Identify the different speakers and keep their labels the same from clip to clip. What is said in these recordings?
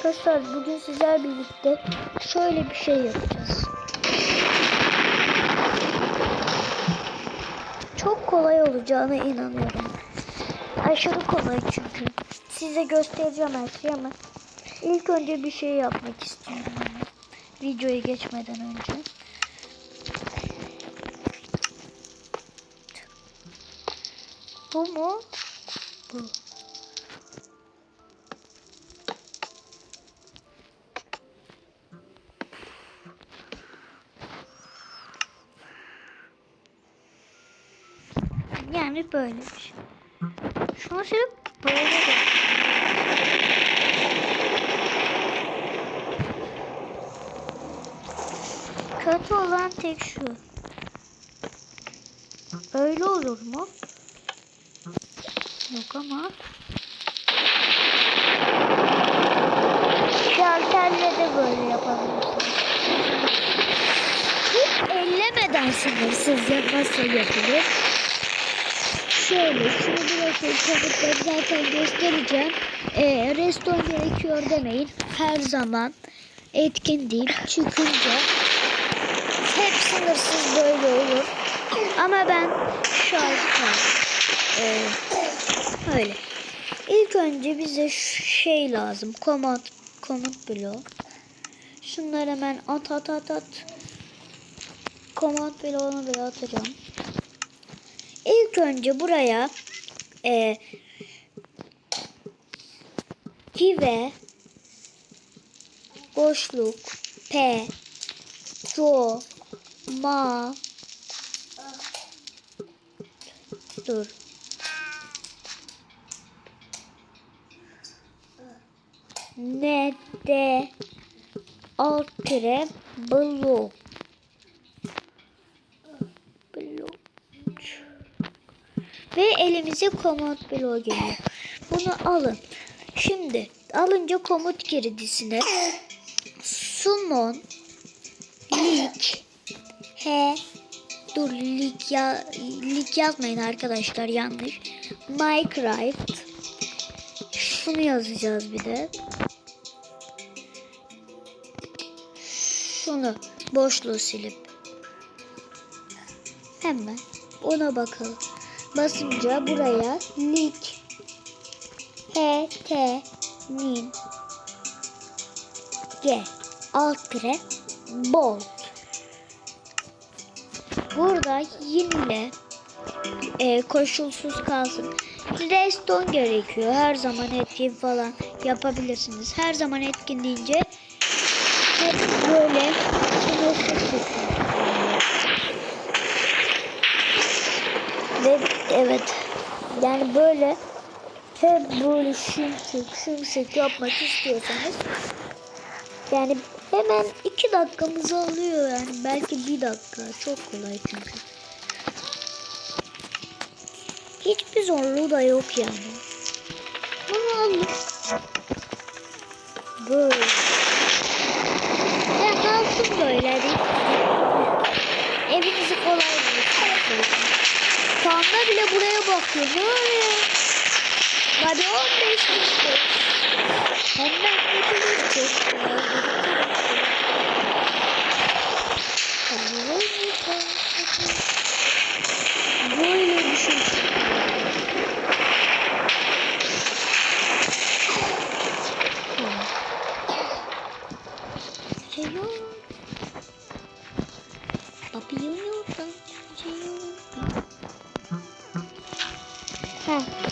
Speaker 1: Arkadaşlar bugün sizler birlikte şöyle bir şey yapacağız. Çok kolay olacağına inanıyorum. Aşırı kolay çünkü. Size göstereceğim her şeyi ama ilk önce bir şey yapmak istiyorum ama videoya geçmeden önce. Bu mu? Bu. Yani böyle bir şey. Şunu silip böyle de. Kötü olan tek şu. Öyle olur mu? Yok ama. Şalterle de böyle yapabilirsiniz. Hiç ellemeden sınırsız nasıl yapılır? Şöyle şunu bırakın kabukları zaten göstereceğim. Ee, reston gerekiyor demeyin. Her zaman etkin değil. Çıkınca hep sınırsız böyle olur. Ama ben şarkı ee, öyle. İlk önce bize şey lazım. Komut, komut bloğu. Şunları hemen at at at at. Komut bloğunu bile atacağım. İlk önce buraya e, Kive boşluk P Do Ma Dur. Ne de alt tire blok ve elimize komut bloğu geliyor. Bunu alın. Şimdi alınca komut girdisine summon lik he dur lik ya lik yazmayın arkadaşlar yanlış. Minecraft şunu yazacağız bir de. Şunu boşluğu silip hemen ona bakalım basınca buraya lik H T nin G. Alt tire. Bold. Burada yine e, koşulsuz kalsın. Redstone gerekiyor. Her zaman etkin falan yapabilirsiniz. Her zaman etkin deyince hep böyle sınırsız çıkıyor. Ve evet yani böyle hep böyle şımsık şımsık yapmak istiyorsanız yani hemen iki dakikamızı alıyor yani belki bir dakika çok kolay çünkü. Hiçbir zorluğu da yok yani. Bunu alın. Böyle. Ya kalsın böyle. Evinizi kolay bulursunuz. Panda bile buraya bakıyor. Oluyor? Hadi 15 düştü. Hemen gidecek. Böyle düşün. Şey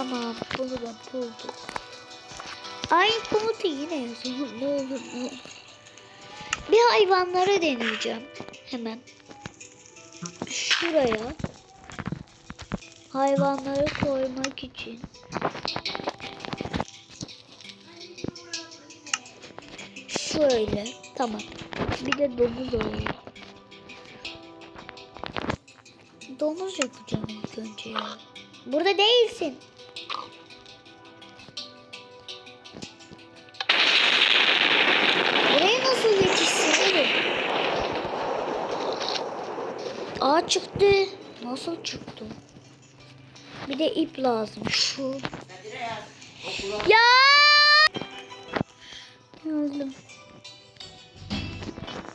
Speaker 1: tamam bunu da bulduk. Ay komutu yine yazayım ne olur ne olur. Bir hayvanlara deneyeceğim hemen. Şuraya hayvanları koymak için. Şöyle tamam. Bir de domuz alayım. Domuz yapacağım ilk önce ya. Burada değilsin. Çıktı. Nasıl çıktı? Bir de ip lazım. Şu. Ya! Deneyelim.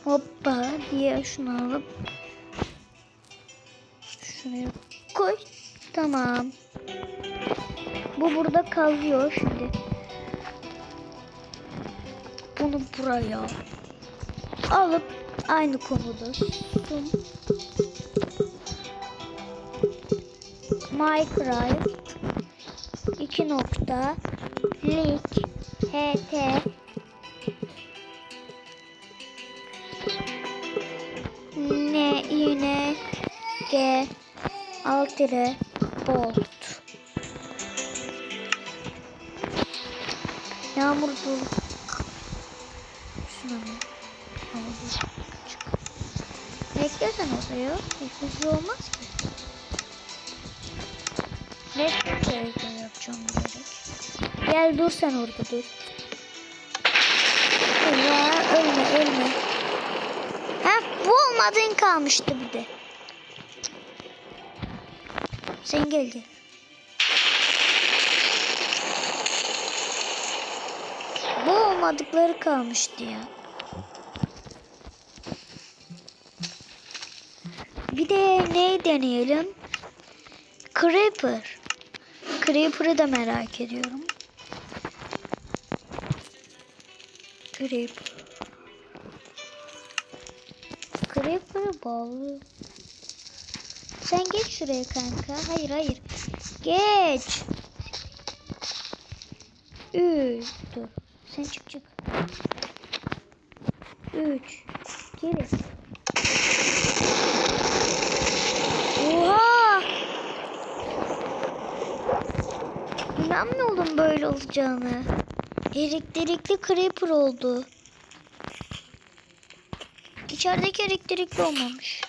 Speaker 1: Hoppa diye şunu alıp şuraya koy. Tamam. Bu burada kalıyor şimdi. Bunu buraya alıp aynı konuda tutun. Minecraft 2 nokta lik ht ne yine g alt bolt. Yağmur dur. Şuna havlu Beklersen oraya hiçbir şey olmaz ki. Ne gerekiyor yapacağım gerek. Gel dur sen orada dur. Ya ölme ölme. Ha bu olmadığın kalmıştı bir de. Sen gel gel. Bu olmadıkları kalmıştı ya. Bir de ne deneyelim? Creeper. Creeper'ı da merak ediyorum. Creeper. Creeper'ı bağlı. Sen geç şuraya kanka. Hayır hayır. Geç. Üç. Dur. Sen çık çık. Üç. Geri. İnanmıyordum böyle olacağını. Elektrikli creeper oldu. İçerideki elektrikli olmamış.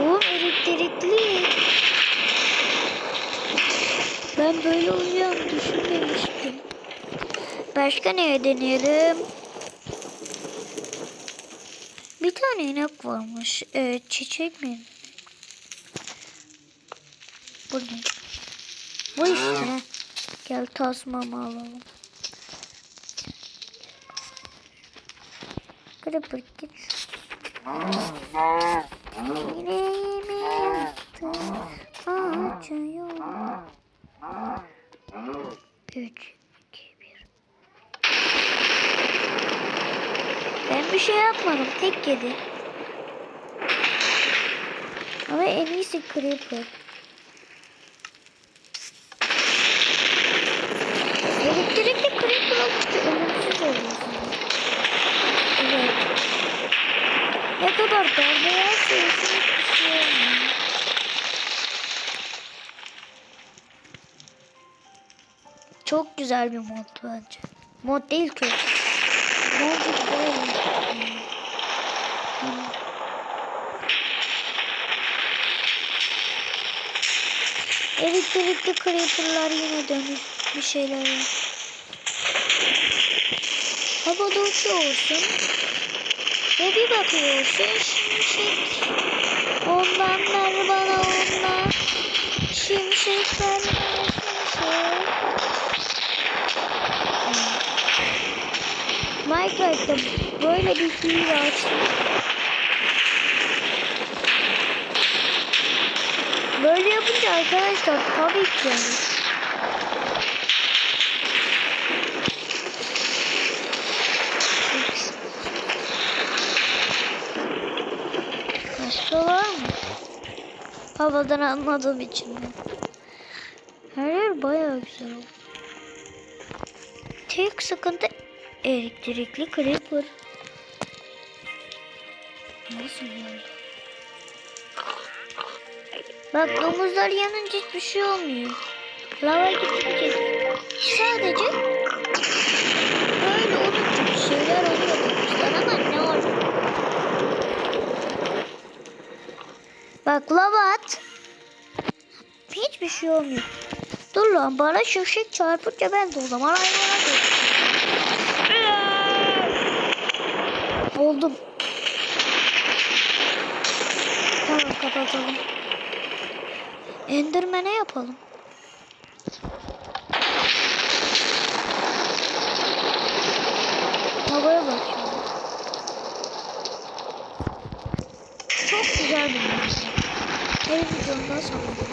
Speaker 1: Oğlum elektrikli. Ben böyle olacağını düşünmemiştim. Başka neye deneyelim? Bir tane inek varmış. Ee, çiçek mi? Bu ne? Bu işte. Gel tasmamı alalım. Kırıp git. Acıyor. Üç, iki, bir. Ben bir şey yapmadım. Tek yedi. Ama en iyisi Creeper. Elektrikli Creeper olunca ölümsüz oluyorsun. Evet. Ne kadar darbe yerse yesin hiçbir şey olmuyor. Çok güzel bir mod bence. Mod değil ki. Bence güzel. Elektrikli creeperlar yine dönüş bir şeyler. Havada uçuyorsun. Ve bir bakıyorsun şimşek. Ondan ver bana ondan. Şimşek ver bana şimşek. Minecraft'ta böyle bir hile açtım. Böyle yapınca arkadaşlar tabii ki yani. Başka var mı? Havadan anladığım için? Her yer bayağı güzel. Tek sıkıntı elektrikli creeper. Nasıl oldu? Bak domuzlar yanınca hiçbir şey olmuyor. Lava gidince sadece böyle olunca şeyler oluyor domuzlar ama ne olur? Bak lava at. Hiçbir şey olmuyor. Dur lan bana şimşek çarpınca ben de o zaman hayvana dönüşürüm. buldum. Tamam kapatalım. Enderme ne yapalım? Havaya bak Çok güzel bir müzik. Her videomdan sonra.